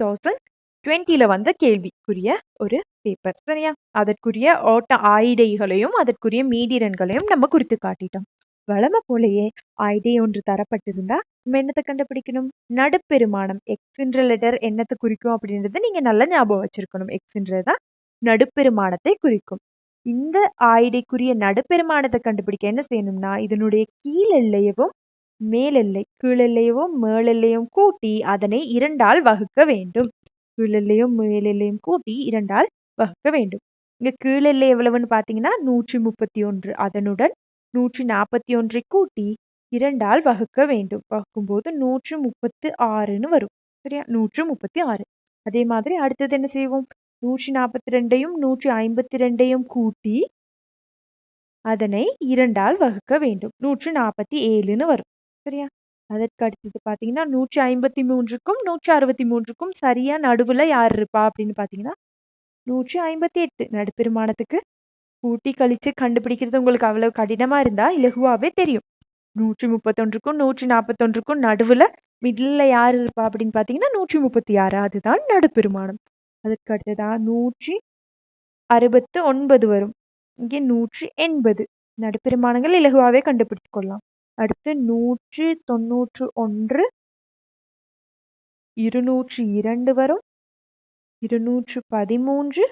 Thousand டுவெண்ட்டியில் வந்த கேள்விக்குரிய ஒரு பேப்பர் சரியா? அதற்குரிய ஓட்ட ஆயிடைகளையும் அதற்குரிய மீடிரன்களையும் நம்ம குறித்து காட்டிட்டோம். வளமை போலயே ஆயிடை ஒன்று தரப்பட்டிருந்தா நம்ம என்னத்தை கண்டுபிடிக்கணும்? நடுப்பெருமானம். எக்ஸ்ன்ற லெட்டர் என்னத்தை குறிக்கும் அப்படின்றத நீங்க நல்லா ஞாபகம் வச்சிருக்கணும். எக்ஸ்ன்றதான் நடுப்பெருமானத்தை குறிக்கும். இந்த ஆயிடைக்குரிய நடுப்பெருமானத்தை கண்டுபிடிக்க என்ன செய்யணும்னா இதனுடைய கீழெல்லையவும் மேலெல்லை கீழெல்லையும் மேலெல்லையும் கூட்டி அதனை இரண்டால் வகுக்க வேண்டும். கீழெல்லையும் மேலெல்லையும் கூட்டி இரண்டால் வகுக்க வேண்டும். இங்க கீழெல்லை எவ்வளவுன்னு பாத்தீங்கன்னா நூற்றி முப்பத்தி ஒன்று அதனுடன் நூற்றி நாற்பத்தி ஒன்றை கூட்டி இரண்டால் வகுக்க வேண்டும். வகுக்கும்போது நூற்று முப்பத்து ஆறுன்னு வரும். சரியா? நூற்று முப்பத்தி ஆறு அதே மாதிரி அடுத்தது என்ன செய்வோம்? நூற்றி நாற்பத்தி ரெண்டையும் நூற்றி ஐம்பத்தி ரெண்டையும் கூட்டி அதனை இரண்டால் வகுக்க வேண்டும். நூற்று நாற்பத்தி ஏழுன்னு வரும். சரியா? அதற்கு அடுத்தது பாத்தீங்கன்னா நூற்றி ஐம்பத்தி மூன்றுக்கும் நூற்றி அறுபத்தி மூன்றுக்கும் சரியா நடுவுல யார் இருப்பா அப்படின்னு பாத்தீங்கன்னா நூற்றி ஐம்பத்தி எட்டு நடுப்பெருமானத்துக்கு கூட்டி கழிச்சு கண்டுபிடிக்கிறது உங்களுக்கு அவ்வளவு கடினமா இருந்தா இலகுவாவே தெரியும். நூற்றி முப்பத்தொன்றுக்கும் நூற்றி நாற்பத்தொன்றுக்கும் நடுவுல மிடில் யார் இருப்பா அப்படின்னு பாத்தீங்கன்னா நூற்றி முப்பத்தி ஆறு அதுதான் நடுப்பெருமானம். அதற்கு அடுத்ததா நூற்றி அறுபத்து ஒன்பது வரும் இங்கே நூற்றி எண்பது நடுப்பெருமானங்கள் இலகுவாவே கண்டுபிடித்துக் கொள்ளலாம் அடுத்து நூற்றி தொன்னூற்று ஒன்று இருநூற்றி இரண்டு வரும் இருநூற்று பதிமூன்று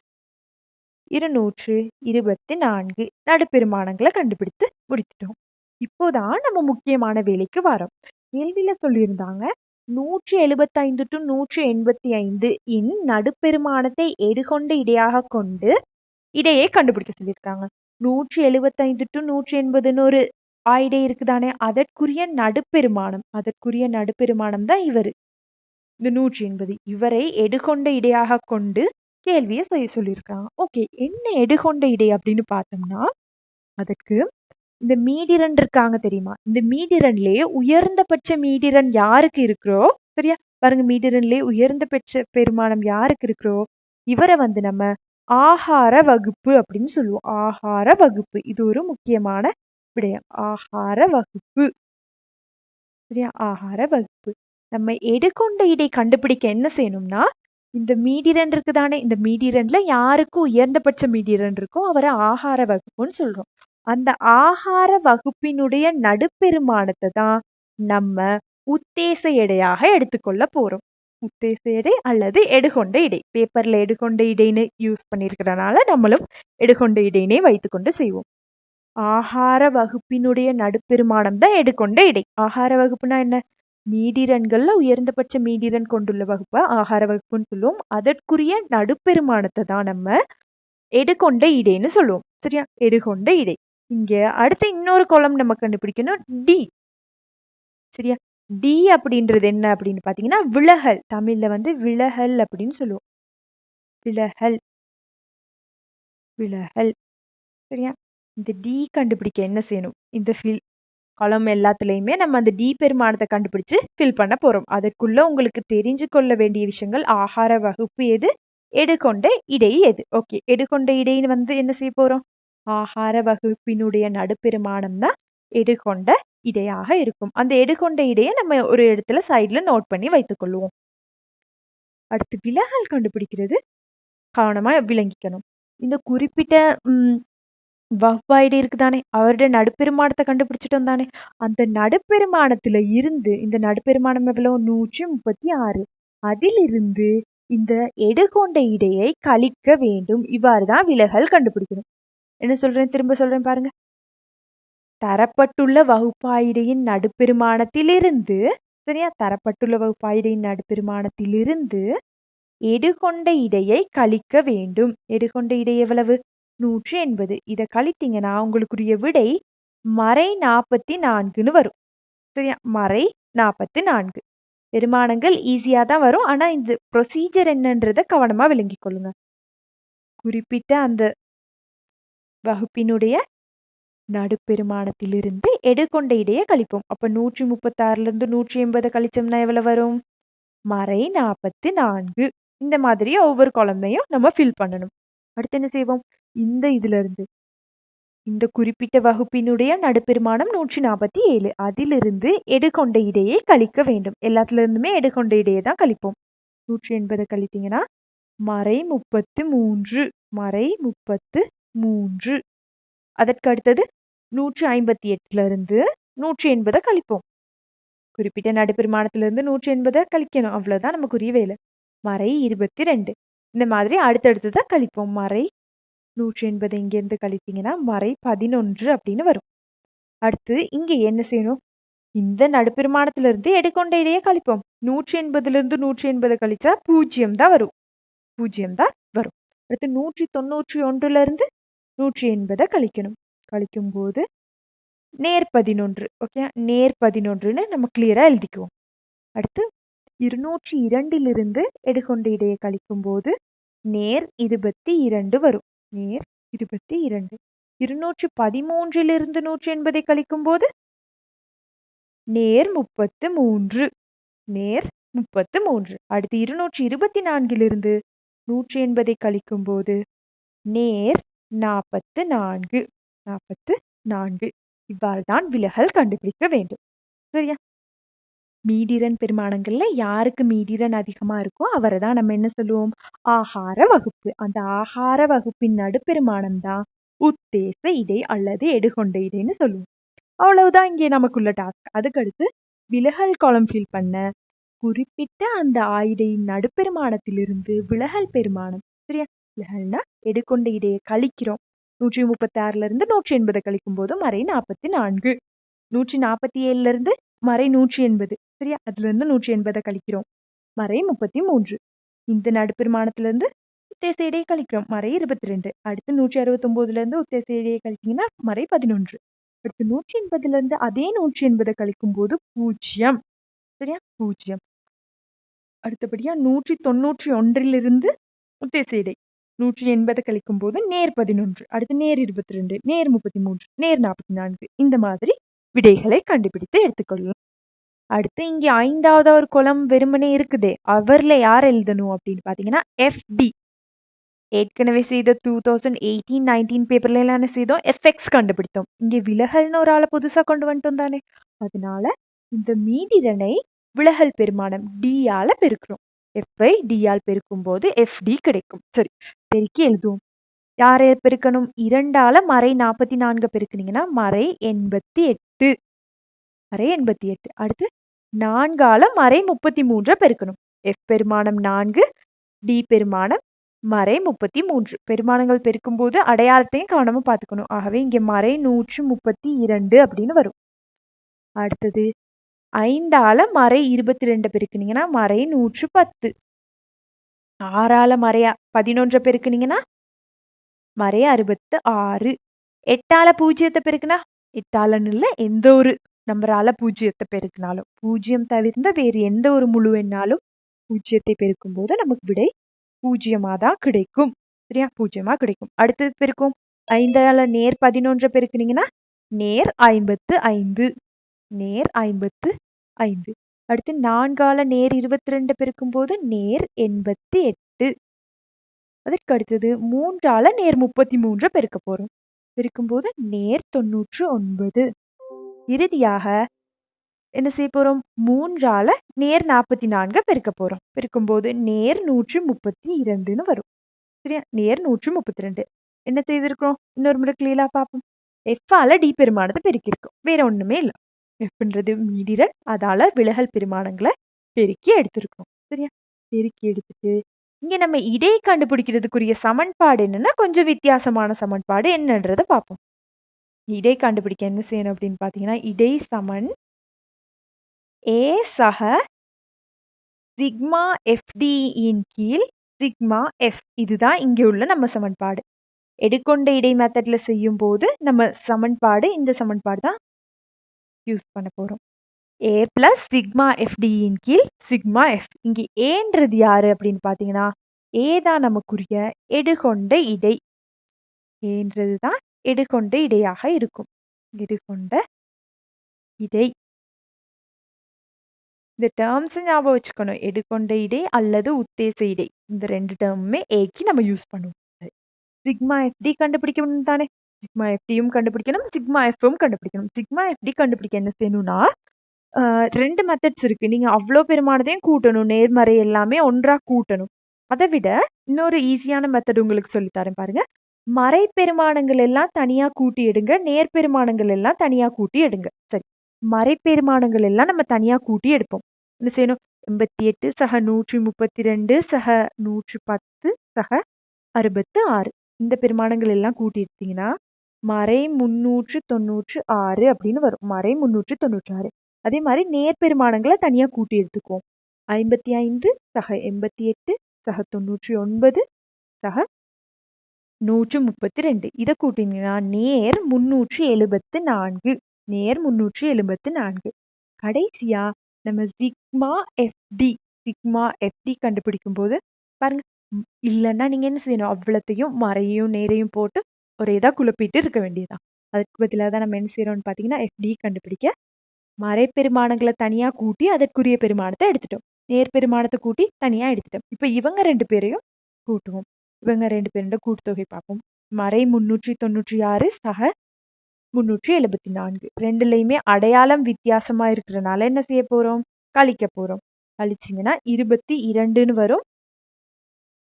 இருநூற்று இருபத்தி நான்கு. நடுப்பெருமானங்களை கண்டுபிடித்து முடித்துட்டோம். இப்போதான் நம்ம முக்கியமான வேலைக்கு வரோம். கேள்வியில சொல்லியிருந்தாங்க நூற்றி எழுபத்தைந்து டு நூற்றி எண்பத்தி ஐந்து இன் நடுப்பெருமானத்தை எடுகொண்ட இடையாக கொண்டு இடையே கண்டுபிடிக்க சொல்லியிருக்காங்க. நூற்றி எழுபத்தைந்து டு நூற்றி எண்பதுன்னு ஒரு ஆயிடே இருக்குதானே? அதற்குரிய நடுப்பெருமானம் அதற்குரிய நடுப்பெருமானம் தான் இவர். இந்த நூற்றி எண்பது. இவரை எடுகொண்ட இடையாக கொண்டு கேள்வியை செய்ய சொல்லியிருக்காங்க. ஓகே என்ன எடுகொண்ட இடை அப்படின்னு பார்த்தோம்னா அதற்கு இந்த மீடிரன் இருக்காங்க தெரியுமா? இந்த மீடிரன்லயே உயர்ந்தபட்ச மீடிரன் யாருக்கு இருக்கிறோ சரியா? பாருங்க மீடிரன்லயே உயர்ந்தபட்ச பெருமானம் யாருக்கு இருக்கிறோ? இவரை வந்து நம்ம ஆகார வகுப்பு அப்படின்னு சொல்லுவோம். ஆகார வகுப்பு. இது ஒரு முக்கியமான விடயம் ஆகார வகுப்பு. சரியா? ஆகார வகுப்பு. நம்ம எடுகொண்ட இடை கண்டுபிடிக்க என்ன செய்யணும்னா இந்த மீடிரன் இருக்குதானே? இந்த மீடிரன்ல யாருக்கு உயர்ந்தபட்ச மீடிரன் இருக்கோ அவரை ஆகார வகுப்புன்னு சொல்றோம். அந்த ஆகார வகுப்பினுடைய நடுப்பெருமானத்தை தான் நம்ம உத்தேச எடையாக எடுத்துக்கொள்ள போறோம். உத்தேச எடை அல்லது எடுகொண்ட இடை. பேப்பர்ல எடுகொண்ட இடைன்னு யூஸ் பண்ணிருக்கிறனால நம்மளும் எடுகொண்ட இடையினை வைத்துக்கொண்டு செய்வோம். ஆகார வகுப்பினுடைய நடுப்பெருமானம் தான் எடுக்கொண்ட இடை ஆகார வகுப்புனா என்ன? மீடிரன்கள்ல உயர்ந்தபட்ச மீடிரன் கொண்டுள்ள வகுப்பை? ஆகார வகுப்புன்னு சொல்லுவோம். அதற்குரிய நடுப்பெருமானத்தை தான் நம்ம எடுக்கொண்ட இடைன்னு சொல்லுவோம். சரியா? எடுகொண்ட இடை. இங்க அடுத்து இன்னொரு கோலம் நம்ம கண்டுபிடிக்கணும். டி சரியா? டி அப்படின்றது என்ன அப்படின்னு பாத்தீங்கன்னா விலகல். தமிழ்ல வந்து விலகல் அப்படின்னு சொல்லுவோம். விலகல். விலகல். சரியா? இந்த டி கண்டுபிடிக்க என்ன செய்யணும்? இந்த ஃபில் காலம் எல்லாத்துலேயுமே நம்ம அந்த டி பெருமானத்தை கண்டுபிடிச்சு ஃபில் பண்ண போகிறோம் அதற்குள்ள உங்களுக்கு தெரிஞ்சு கொள்ள வேண்டிய விஷயங்கள் ஆகார வகுப்பு எது எடுகொண்ட இடை எது. ஓகே எடுகொண்ட இடைன்னு வந்து என்ன செய்ய போகிறோம் ஆகார வகுப்பினுடைய நடுப்பெருமானம் தான் எடுகொண்ட இடையாக இருக்கும். அந்த எடுகொண்ட இடையை நம்ம ஒரு இடத்துல சைடில் நோட் பண்ணி வைத்துக்கொள்வோம் அடுத்து விலகல் கண்டுபிடிக்கிறது. கவனமாக விளங்கிக்கணும். இந்த குறிப்பிட்ட உம் இருக்குதானே? அவருடைய நடுப்பெருமானத்தை கண்டுபிடிச்சிட்டோம் தானே? அந்த நடுப்பெருமானத்துல இருந்து இந்த நடுப்பெருமானம் எவ்வளவு? நூற்றி முப்பத்தி ஆறு. அதிலிருந்து இந்த எடுகொண்ட இடையை கழிக்க வேண்டும். இவ்வாறு தான் விலகல் கண்டுபிடிக்கணும். என்ன சொல்றேன்? திரும்ப சொல்றேன் பாருங்க. தரப்பட்டுள்ள வகுப்பாயிடையின் நடுப்பெருமானத்திலிருந்து சரியா? தரப்பட்டுள்ள வகுப்பாயிடையின் நடுப்பெருமானத்திலிருந்து எடுகொண்ட இடையை கழிக்க வேண்டும். எடுகொண்ட இடை எவ்வளவு? நூற்று எண்பது. இதை கழித்தீங்கன்னா உங்களுக்குரிய விடை மறை நாற்பத்தி நான்குன்னு வரும். சரியா? மறை நாற்பத்தி நான்கு. பெருமானங்கள் ஈஸியாக தான் வரும். ஆனால் இந்த ப்ரொசீஜர் என்னன்றதை கவனமாக விளங்கிக் கொள்ளுங்க. குறிப்பிட்ட அந்த வகுப்பினுடைய நடுப்பெருமானத்திலிருந்து எடுக்கொண்ட இடையே கழிப்போம். அப்போ நூற்றி முப்பத்தாறுலேருந்து நூற்றி எண்பதை கழிச்சோம்னா எவ்வளோ வரும்? மறை நாற்பத்தி நான்கு. இந்த மாதிரி ஒவ்வொரு குழந்தையும் நம்ம ஃபில் பண்ணணும். அடுத்து என்ன செய்வோம்? இந்த இதுல இருந்து இந்த குறிப்பிட்ட வகுப்பினுடைய நடுப்பெருமானம் நூற்றி நாற்பத்தி ஏழு அதிலிருந்து எடுகொண்ட இடையே கழிக்க வேண்டும். எல்லாத்துல இருந்துமே எடுகொண்ட இடையை தான் கழிப்போம். நூற்றி எண்பதை கழித்தீங்கன்னா மறை முப்பத்து மூன்று மறை முப்பத்து மூன்று. அதற்கு அடுத்தது நூற்றி ஐம்பத்தி எட்டுல இருந்து நூற்றி எண்பதை கழிப்போம். குறிப்பிட்ட நடுப்பெருமானத்திலிருந்து நூற்றி எண்பதை கழிக்கணும். அவ்வளவுதான் நமக்குரிய வேலை. மறை இருபத்தி ரெண்டு இந்த மாதிரி அடுத்தடுத்துதான் கழிப்போம். மறை நூற்றி எண்பது இங்கேருந்து கழித்தீங்கன்னா மறை பதினொன்று அப்படின்னு வரும். அடுத்து இங்கே என்ன செய்யணும்? இந்த நடுப்பெருமானத்திலிருந்து எடுக்கொண்ட இடையே கழிப்போம். நூற்றி எண்பதுலேருந்து நூற்றி எண்பது கழிச்சா பூஜ்ஜியம் தான் வரும். பூஜ்ஜியம் தான் வரும். அடுத்து நூற்றி தொண்ணூற்றி ஒன்றுலேருந்து நூற்றி எண்பதை கழிக்கணும். கழிக்கும் போது நேர் பதினொன்று ஓகே நேர் பதினொன்றுன்னு நம்ம கிளியராக எழுதிக்குவோம். அடுத்து இருநூற்றி இரண்டிலிருந்து எடுகொண்ட இடையே கழிக்கும் போது நேர் இருபத்தி இரண்டு வரும். நேர் இருபத்தி இரண்டு. இருநூற்றி பதிமூன்றிலிருந்து நூற்றி எண்பதை கழிக்கும் போது நேர் முப்பத்து மூன்று நேர் முப்பத்து மூன்று அடுத்து இருநூற்றி இருபத்தி நான்கிலிருந்து நூற்றி எண்பதை கழிக்கும் போது நேர் நாற்பத்து நான்கு நாற்பத்து நான்கு இவ்வாறு தான் விலகல் கண்டுபிடிக்க வேண்டும். சரியா? மீடிரன் பெருமானங்கள்ல யாருக்கு மீடிரன் அதிகமா இருக்கோ அவரை தான் நம்ம என்ன சொல்லுவோம்? ஆகார வகுப்பு. அந்த ஆகார வகுப்பின் நடுப்பெருமானம் தான் உத்தேச இடை அல்லது எடுகொண்ட இடைன்னு சொல்லுவோம். அவ்வளவுதான் இங்கே நமக்குள்ள டாஸ்க் அதுக்கடுத்து விலகல் காலம் ஃபில் பண்ண குறிப்பிட்ட அந்த ஆயிடையின் நடுப்பெருமானத்திலிருந்து விலகல் பெருமானம் சரியா? விலகல்னா எடுகொண்ட இடையை கழிக்கிறோம். நூற்றி முப்பத்தி ஆறுல இருந்து நூற்றி எண்பதை கழிக்கும் போது மறை நாற்பத்தி நான்கு. நூற்றி நாற்பத்தி ஏழுல இருந்து மறை நூற்றி எண்பது. சரியா அதுல இருந்து நூற்றி எண்பதை கழிக்கிறோம். மறை முப்பத்தி மூன்று இந்த நடுப்பெருமானத்துல இருந்து உத்தேச இடையே கழிக்கிறோம். மறை இருபத்தி ரெண்டு அடுத்து நூற்றி அறுபத்தி ஒன்பதுல இருந்து உத்தேச இடையே கழித்தீங்கன்னா மறை பதினொன்று. அடுத்து நூற்றி எண்பதுல இருந்து அதே நூற்றி எண்பதை கழிக்கும் போது பூஜ்ஜியம் சரியா? பூஜ்ஜியம் அடுத்தபடியா நூற்றி தொண்ணூற்றி ஒன்றிலிருந்து உத்தேச இடை நூற்றி எண்பதை கழிக்கும் போது நேர் பதினொன்று. அடுத்து நேர் இருபத்தி ரெண்டு நேர் முப்பத்தி மூன்று நேர் நாற்பத்தி நான்கு. இந்த மாதிரி விடைகளை கண்டுபிடித்து எடுத்துக்கொள்ளலாம். அடுத்து இங்கே ஐந்தாவது ஒரு குளம் வெறுமனே இருக்குதே அவர்ல யார் எழுதணும் அப்படின்னு பாத்தீங்கன்னா எஃப்டி ஏற்கனவே செய்த டூ தௌசண்ட் எயிட்டீன் நைன்டீன் பேப்பர்ல எல்லாம் என்ன செய்தோம்? எஃப்எக்ஸ் கண்டுபிடித்தோம். இங்கே விலகல்னு ஒரு ஆளை புதுசா கொண்டு வந்துட்டோம் தானே. அதனால இந்த மீடிரனை விலகல் பெருமானம் டி பெருக்கிறோம். எஃப்ஐ டியால் பெருக்கும் போது எஃப்டி கிடைக்கும். சரி பெருக்கி எழுதுவோம். யாரை பெருக்கணும்? இரண்டால மறை நாற்பத்தி நான்கு பெருக்குனீங்கன்னா மறை எண்பத்தி எட்டு. மறை எண்பத்தி எட்டு. அடுத்து நான்கால மறை முப்பத்தி மூன்றை பெருக்கணும். எஃப் பெருமானம் நான்கு டி பெருமானம் மறை முப்பத்தி மூன்று பெருமானங்கள் பெருக்கும் போது அடையாளத்தையும் கவனமா பார்த்துக்கணும். ஆகவே இங்க மறை நூற்று முப்பத்தி இரண்டு அப்படின்னு வரும். அடுத்தது ஐந்தால மறை இருபத்தி ரெண்டு பெருக்குனீங்கன்னா மறை நூற்று பத்து. ஆறால மறையா பதினொன்றை பெருக்குனீங்கன்னா மறை அறுபத்து ஆறு. எட்டால பூஜ்ஜியத்தை பெருக்குனா? எட்டாலன்னு இல்லை எந்த ஒரு நம்மளால பூஜ்ஜியத்தை பெருக்கினாலும் பூஜ்ஜியம் தவிர்ந்த வேறு எந்த ஒரு முழு எண்ணாலும் பூஜ்ஜியத்தை பெருக்கும் போது நமக்கு விடை பூஜ்ஜியமா தான் கிடைக்கும். சரியா? பூஜ்ஜியமா கிடைக்கும். அடுத்தது பெருக்கும் ஐந்தால நேர் பதினொன்றை பெருக்குனீங்கன்னா நேர் ஐம்பத்து ஐந்து. நேர் ஐம்பத்து ஐந்து. அடுத்து நான்கால நேர் இருபத்தி ரெண்டு பெருக்கும் போது நேர் எண்பத்தி எட்டு. அதற்கு அடுத்தது மூன்றால நேர் முப்பத்தி மூன்று பெருக்க போறோம். பெருக்கும் போது நேர் தொண்ணூற்று ஒன்பது. இறுதியாக என்ன செய்ய போறோம்? மூன்றால நேர் நாற்பத்தி நான்கு பெருக்க போறோம். பெருக்கும் போது நேர் நூற்றி முப்பத்தி இரண்டுன்னு வரும். சரியா? நேர் நூற்றி முப்பத்தி ரெண்டு. என்ன செய்திருக்கிறோம்? இன்னொரு முறை கிளியலா பார்ப்போம். எஃப்ஆல டி பெருமானத்தை பெருக்கியிருக்கோம். வேற ஒண்ணுமே இல்லை. எஃப்ன்றது மீடிரல் அதால விலகல் பெருமானங்களை பெருக்கி எடுத்திருக்கோம். சரியா? பெருக்கி எடுத்துட்டு இங்க நம்ம இடை கண்டுபிடிக்கிறதுக்குரிய சமன்பாடு என்னன்னா கொஞ்சம் வித்தியாசமான சமன்பாடு என்னன்றதை பார்ப்போம். இடை கண்டுபிடிக்க என்ன செய்யணும் அப்படின்னு பார்த்தீங்கன்னா இடை சமன் ஏ சக சிக்மா எஃப்டியின் கீழ் சிக்மா எஃப் இதுதான் இங்கே உள்ள நம்ம சமன்பாடு. எடுக்கொண்ட இடை மெத்தட்ல செய்யும் போது நம்ம சமன்பாடு இந்த சமன்பாடு தான் யூஸ் பண்ண போறோம். ஏ பிளஸ் சிக்மா எஃப்டியின் கீழ் சிக்மா எஃப் இங்கே ஏன்றது யாரு அப்படின்னு பார்த்தீங்கன்னா ஏ தான் நமக்குரிய எடுகொண்ட இடை. ஏன்றது தான் எடுகொண்ட இடையாக இருக்கும். எடுகொண்ட இடை. இந்த டேர்ம்ஸ் ஞாபகம் வச்சுக்கணும். எடுகொண்ட இடை அல்லது உத்தேச இடை. இந்த ரெண்டு டேர்முமே ஏக்கு நம்ம யூஸ் பண்ணுவோம். சிக்மா எஃப்டி கண்டுபிடிக்கணும் தானே? சிக்மா எஃப்டியும் கண்டுபிடிக்கணும். சிக்மா எஃப்பும் கண்டுபிடிக்கணும். சிக்மா எஃப்டி கண்டுபிடிக்க என்ன செய்யணும்னா ரெண்டு மெத்தட்ஸ் இருக்கு. நீங்க அவ்வளோ பெருமானதையும் கூட்டணும். நேர்மறை எல்லாமே ஒன்றா கூட்டணும். அதை விட இன்னொரு ஈஸியான மெத்தட் உங்களுக்கு சொல்லித்தரேன் பாருங்க. மறைப்பெருமானங்கள் எல்லாம் தனியா கூட்டி எடுங்க நேர் பெருமானங்கள் எல்லாம் தனியா கூட்டி எடுங்க. சரி மறைப்பெருமானங்கள் எல்லாம் நம்ம தனியா கூட்டி எடுப்போம். என்ன செய்யணும்? எண்பத்தி எட்டு சக நூற்றி முப்பத்தி ரெண்டு சக நூற்றி பத்து சக அறுபத்து ஆறு. இந்த பெருமானங்கள் எல்லாம் கூட்டி எடுத்தீங்கன்னா மறை முன்னூற்று தொண்ணூற்று ஆறு அப்படின்னு வரும். மறை முன்னூற்று தொண்ணூற்றி ஆறு. அதே மாதிரி நேர் பெருமானங்களை தனியா கூட்டி எடுத்துக்குவோம். ஐம்பத்தி ஐந்து சக எண்பத்தி எட்டு சக தொண்ணூற்றி ஒன்பது சக நூற்று முப்பத்தி ரெண்டு இதை கூட்டினீங்கன்னா நேர் முன்னூற்றி எழுபத்து நான்கு நேர் முன்னூற்றி எழுபத்து நான்கு கடைசியா நம்ம சிக்மா எஃப்டி சிக்மா எஃப்டி கண்டுபிடிக்கும் போது பாருங்க இல்லைன்னா நீங்க என்ன செய்யணும்? அவ்வளத்தையும் மறையும் நேரையும் போட்டு ஒரே இதாக குழப்பிட்டு இருக்க வேண்டியதுதான். அதுக்கு பதிலாக தான் நம்ம என்ன செய்யறோம்னு பார்த்தீங்கன்னா எஃப்டி கண்டுபிடிக்க மறை பெருமானங்களை தனியா கூட்டி அதற்குரிய பெருமானத்தை எடுத்துட்டோம். நேர் பெருமானத்தை கூட்டி தனியா எடுத்துட்டோம். இப்போ இவங்க ரெண்டு பேரையும் கூட்டுவோம். இவங்க ரெண்டு பேரோட கூட்டுத்தொகை பார்ப்போம். மறை முன்னூற்றி தொண்ணூற்றி ஆறு சக முன்னூற்றி எழுபத்தி நான்கு. ரெண்டுலையுமே அடையாளம் வித்தியாசமா இருக்கிறனால என்ன செய்ய போறோம்? கழிக்க போறோம். கழிச்சிங்கன்னா இருபத்தி இரண்டுன்னு வரும்.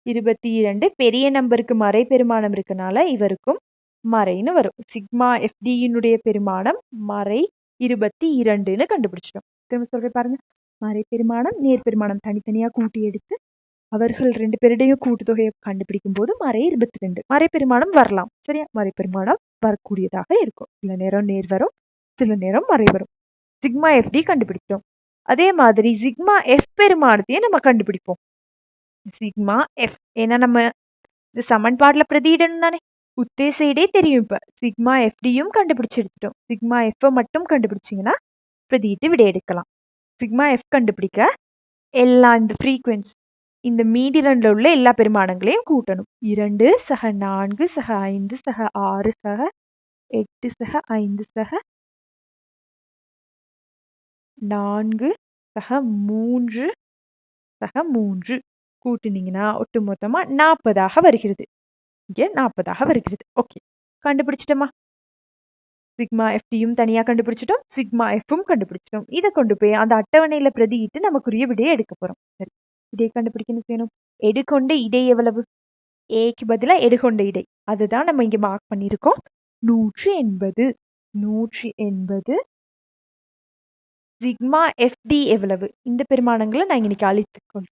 இருபத்தி இரண்டு பெரிய நம்பருக்கு மறை பெருமானம் இருக்கனால இவருக்கும் மறைன்னு வரும். சிக்மா எஃப்டியினுடைய பெருமானம் மறை இருபத்தி இரண்டுன்னு கண்டுபிடிச்சிட்டோம். திரும்ப சொல்றேன் பாருங்க. மறை பெருமானம் நேர் பெருமானம் தனித்தனியா கூட்டி எடுத்து அவர்கள் ரெண்டு பேருடைய கூட்டுத்தொகையை கண்டுபிடிக்கும் போது மறை இருபத்தி ரெண்டு. மறை பெருமானம் வரலாம். சரியா? மறை பெருமானம் வரக்கூடியதாக இருக்கும். சில நேரம் நேர் வரும் சில நேரம் மறை வரும். சிக்மா எஃப்டி கண்டுபிடிச்சோம் அதே மாதிரி சிக்மா எஃப் பெருமானத்தையும் நம்ம கண்டுபிடிப்போம். சிக்மா எஃப் ஏன்னா நம்ம இந்த சமன்பாடுல பிரதியிடணும் தானே? உத்தேசையிடே தெரியும் இப்ப. சிக்மா எஃப்டியும் கண்டுபிடிச்சு எடுத்துட்டோம். சிக்மா எஃப் மட்டும் கண்டுபிடிச்சிங்கன்னா பிரதியிட்டு விடை எடுக்கலாம். சிக்மா எஃப் கண்டுபிடிக்க எல்லா இந்த ஃப்ரீக்வன்சி இந்த மீதி ரெண்டுல உள்ள எல்லா பெருமானங்களையும் கூட்டணும். இரண்டு சக நான்கு சக ஐந்து சக ஆறு சக எட்டு சக ஐந்து சக நான்கு சக மூன்று சக மூன்று. கூட்டினீங்கன்னா ஒட்டு மொத்தமா நாற்பதாக வருகிறது. இங்கே நாற்பதாக வருகிறது. ஓகே. கண்டுபிடிச்சிட்டோமா? சிக்மா எஃப்டியும் தனியா கண்டுபிடிச்சிட்டோம். சிக்மா எஃப்பும் கண்டுபிடிச்சிட்டோம். இதை கொண்டு போய் அந்த அட்டவணையில பிரதியிட்டு நமக்குரிய விடையை எடுக்க போறோம். சரி. இடை கண்டுபிடிக்க என்ன செய்யணும். எடுகொண்ட இடை எவ்வளவு? ஏக்கு பதிலா எடுகொண்ட இடை. அதுதான் நம்ம இங்க மார்க் பண்ணியிருக்கோம். நூற்றி எண்பது. நூற்றி எண்பது. சிக்மா எஃப்டி எவ்வளவு? இந்த பெருமானங்களை நான் இன்னைக்கு அழித்துக்கொள்.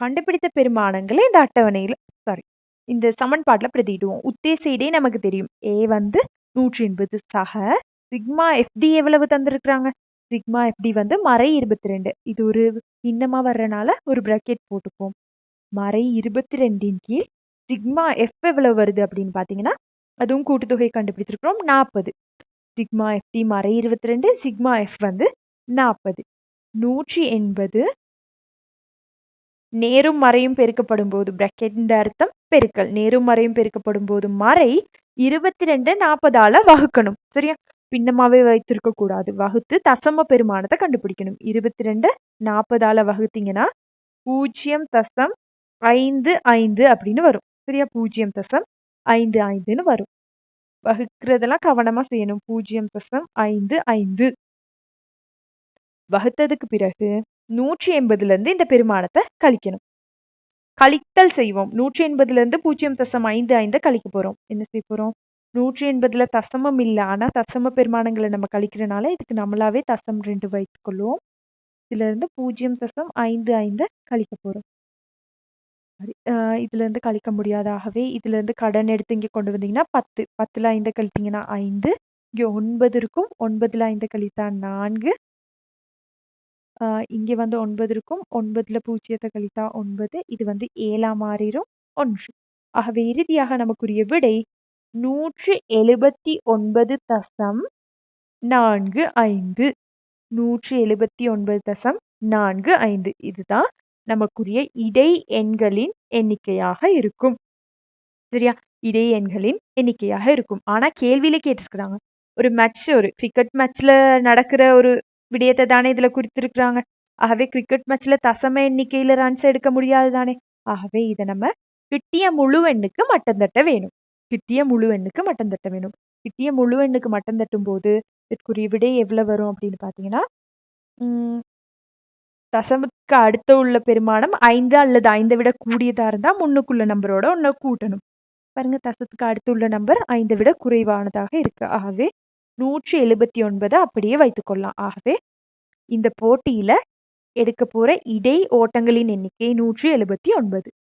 கண்டுபிடித்த பெருமானங்களை இந்த அட்டவணையில் சாரி இந்த சமன்பாட்டில் பிரதியிடுவோம். உத்தேச இடை நமக்கு தெரியும். ஏ வந்து நூற்றி எண்பது சக. சிக்மா எஃப்டி எவ்வளவு தந்திருக்கிறாங்க? சிக்மா எஃப்டி வந்து மறை இருபத்தி ரெண்டு இது ஒரு இன்னமா வர்றனால ஒரு பிரக்கெட் போட்டுப்போம். மறை இருபத்தி ரெண்டின் கீழ் சிக்மா எஃப் எவ்வளவு வருது அப்படின்னு பாத்தீங்கன்னா அதுவும் கூட்டுத்தொகை கண்டுபிடிச்சிருக்கிறோம் நாற்பது சிக்மா எஃப்டி மறை இருபத்தி ரெண்டு சிக்மா எஃப் வந்து நாற்பது நூற்றி எண்பது நேரும் மறையும் பெருக்கப்படும் போது பிரக்கெட் அர்த்தம் பெருக்கல். நேரும் மறையும் பெருக்கப்படும் போது மறை இருபத்தி ரெண்டு நாற்பதால வகுக்கணும். சரியா? பின்னமாவே வைத்திருக்க கூடாது. வகுத்து தசம பெருமானத்தை கண்டுபிடிக்கணும். இருபத்தி ரெண்டு நாற்பதால வகுத்தீங்கன்னா பூஜ்ஜியம் தசம் ஐந்து ஐந்து அப்படின்னு வரும். சரியா? பூஜ்ஜியம் தசம் ஐந்து ஐந்துன்னு வரும். வகுக்கிறதெல்லாம் கவனமா செய்யணும். பூஜ்ஜியம் தசம் ஐந்து ஐந்து. வகுத்ததுக்கு பிறகு நூற்றி எண்பதுல இருந்து இந்த பெருமானத்தை கழிக்கணும். கழித்தல் செய்வோம். நூற்றி எண்பதுல இருந்து பூஜ்ஜியம் தசம் ஐந்து ஐந்து கழிக்க போறோம். என்ன செய்ய போறோம்? நூற்றி எண்பதுல தசமம் இல்லை. ஆனா தசம பெருமானங்களை நம்ம கழிக்கிறனால இதுக்கு நம்மளாவே தசம் ரெண்டு வைத்துக் கொள்வோம் இதுல இருந்து பூஜ்ஜியம் தசம் ஐந்து ஐந்து கழிக்க போறோம். இதுல இருந்து கழிக்க முடியாதாகவே இதுல இருந்து கடன் எடுத்து இங்க கொண்டு வந்தீங்கன்னா பத்து. பத்துல ஐந்து கழித்தீங்கன்னா ஐந்து. இங்க ஒன்பது இருக்கும். ஒன்பதுல ஐந்து கழித்தா நான்கு. ஆஹ் இங்க வந்து ஒன்பது இருக்கும். ஒன்பதுல பூஜ்ஜியத்தை கழித்தா ஒன்பது. இது வந்து ஏழா மாறிடும் ஒன்று. ஆகவே இறுதியாக நமக்குரிய விடை நூற்று எழுபத்தி ஒன்பது தசம் நான்கு ஐந்து. நூற்று எழுபத்தி ஒன்பது தசம் நான்கு ஐந்து. இதுதான் நமக்குரிய இடை எண்களின் எண்ணிக்கையாக இருக்கும். சரியா? இடை எண்களின் எண்ணிக்கையாக இருக்கும். ஆனா கேள்வியில கேட்டிருக்கிறாங்க. ஒரு மேட்ச் ஒரு கிரிக்கெட் மேட்ச்ல நடக்கிற ஒரு விடயத்தை தானே இதுல குறித்திருக்கிறாங்க. ஆகவே கிரிக்கெட் மேட்ச்ல தசம எண்ணிக்கையில ரன்ஸ் எடுக்க முடியாது தானே. ஆகவே இதை நம்ம கிட்டிய முழு எண்ணுக்கு மட்டம் தட்ட வேணும். கிட்டிய முழு எண்ணுக்கு மட்டம் தட்ட வேணும். கிட்டிய முழு எண்ணுக்கு மட்டம் தட்டும் போது இதற்குரிய விடை எவ்வளவு வரும் அப்படின்னு பாத்தீங்கன்னா தசமத்துக்கு அடுத்த உள்ள பெருமானம் ஐந்து அல்லது ஐந்தை விட கூடியதா இருந்தா முன்னுக்குள்ள நம்பரோட ஒண்ணு கூட்டணும். பாருங்க தசத்துக்கு அடுத்து உள்ள நம்பர் ஐந்தை விட குறைவானதாக இருக்கு. ஆகவே நூற்றி எழுபத்தி ஒன்பதை அப்படியே வைத்துக்கொள்ளலாம் ஆகவே இந்த போட்டியில எடுக்க போற இடை ஓட்டங்களின் எண்ணிக்கை நூற்றி எழுபத்தி ஒன்பது.